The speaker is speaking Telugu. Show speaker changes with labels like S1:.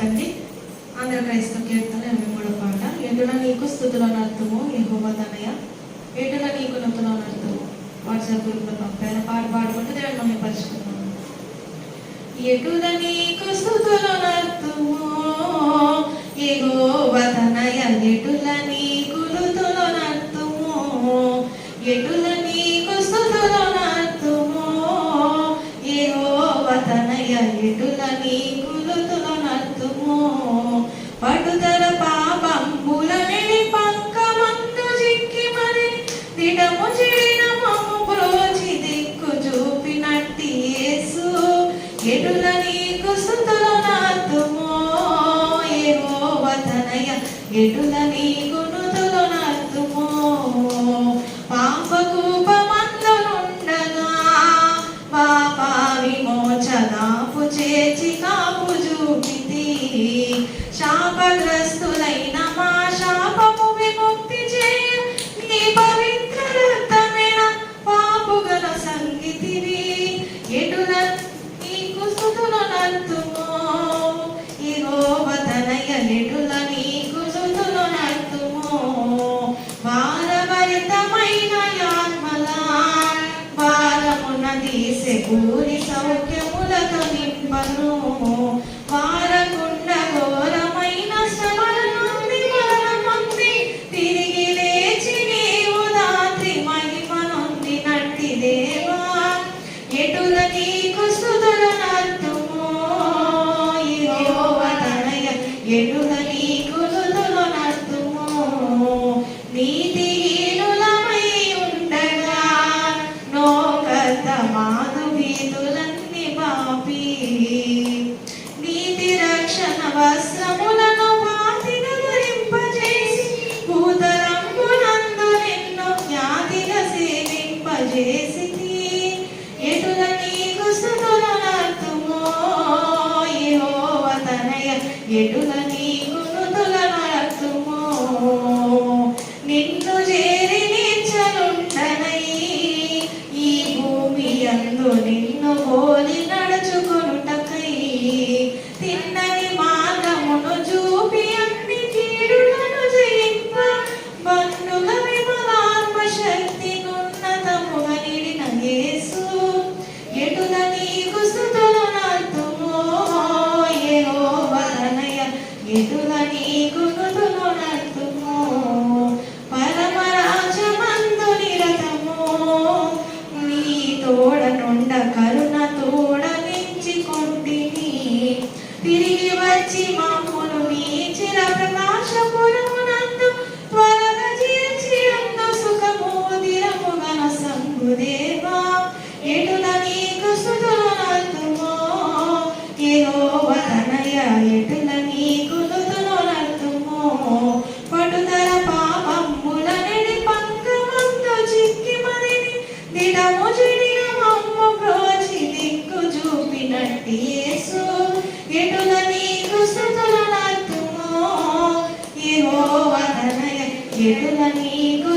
S1: తండ్రి ఆంధ్ర క్రైస్తవ కీర్తన ఇరవై మూడో పాట. ఎటున నీకు స్థుతుల అర్థము యెహోవా తనయ. ఎటుల నీకు నూతన అర్థము వాట్సాప్ గ్రూప్లో పంపారు. పాట పాడుకుంటూ దేవుని మమ్మల్ని పరుచుకున్నాము ఎటున నీకు స్థుతుల అర్థము యెహోవా తనయ. ఎటుల నీకు నూతన అర్థము ఎటుల యెహోవా తనయ ఎటుల నీకు నూతన అర్థము పటుదల పాపంబులని పంకమందు జిక్కి మరి దిడము చెడిన మమ్ము బ్రోచి దిక్కు చూపినట్టి యేసు. ఎటుల నీకు స్థుతుల నాతుమో ఏవో వతనయ ఎటుల నీకు నుతుల శాపగ్రస్తులైన మా శాపము విముక్తి చేయ. నీ పవిత్ర రక్తమైన పాపుగల సంగీతివి. ఎటుల నీకు స్థుతుల నర్తుమో ఇగో వదనయ ఎటుల నీకు స్థుతుల నర్తుమో భారభరితమైన ఆత్మల భారమున తీసే పూరి సౌఖ్యములతో నింపను. పాపి నీతి రక్షణ వస్త్రములను పాతిగా ధరింపజేసి భూతరంగునందు నిన్ను జ్ఞాతిగా సేవింపజేసి ఎటుల నీకు స్థుతుల నర్తుమో యెహోవా తనయ ఎటుల అందు నిన్ను పోలి నడుచుకొనుటకై తిన్నని మార్గమును చూపి అన్ని కీడులను జయింప. బంధుల విమలాత్మ శక్తి ఉన్నతముగా నిడిన యేసు. ఎటుల నీకు స్థుతుల నర్తుమో యెహోవా తనయ ఎటుల నీకు నుతుల నర్తుమో తిరిగి వచ్చి మమ్మును నీ చిర ప్రకాశపురమునందు త్వరగా చేర్చి అందు సుఖము దిరముగన సంగుదేవా ఎటుల నీకు స్థుతుల ఏదో యెహోవా ఎటుల నీకు నుతుల పటుదల పాపంబుల నెడి పంకమందు చిక్కి మరిని దిడము చెడిన మమ్మ బ్రోచి దిక్కు చూపినట్టి యేసు. ఎటుల నీకు స్థుతుల యెహోవా తనయ ఎటుల నీకు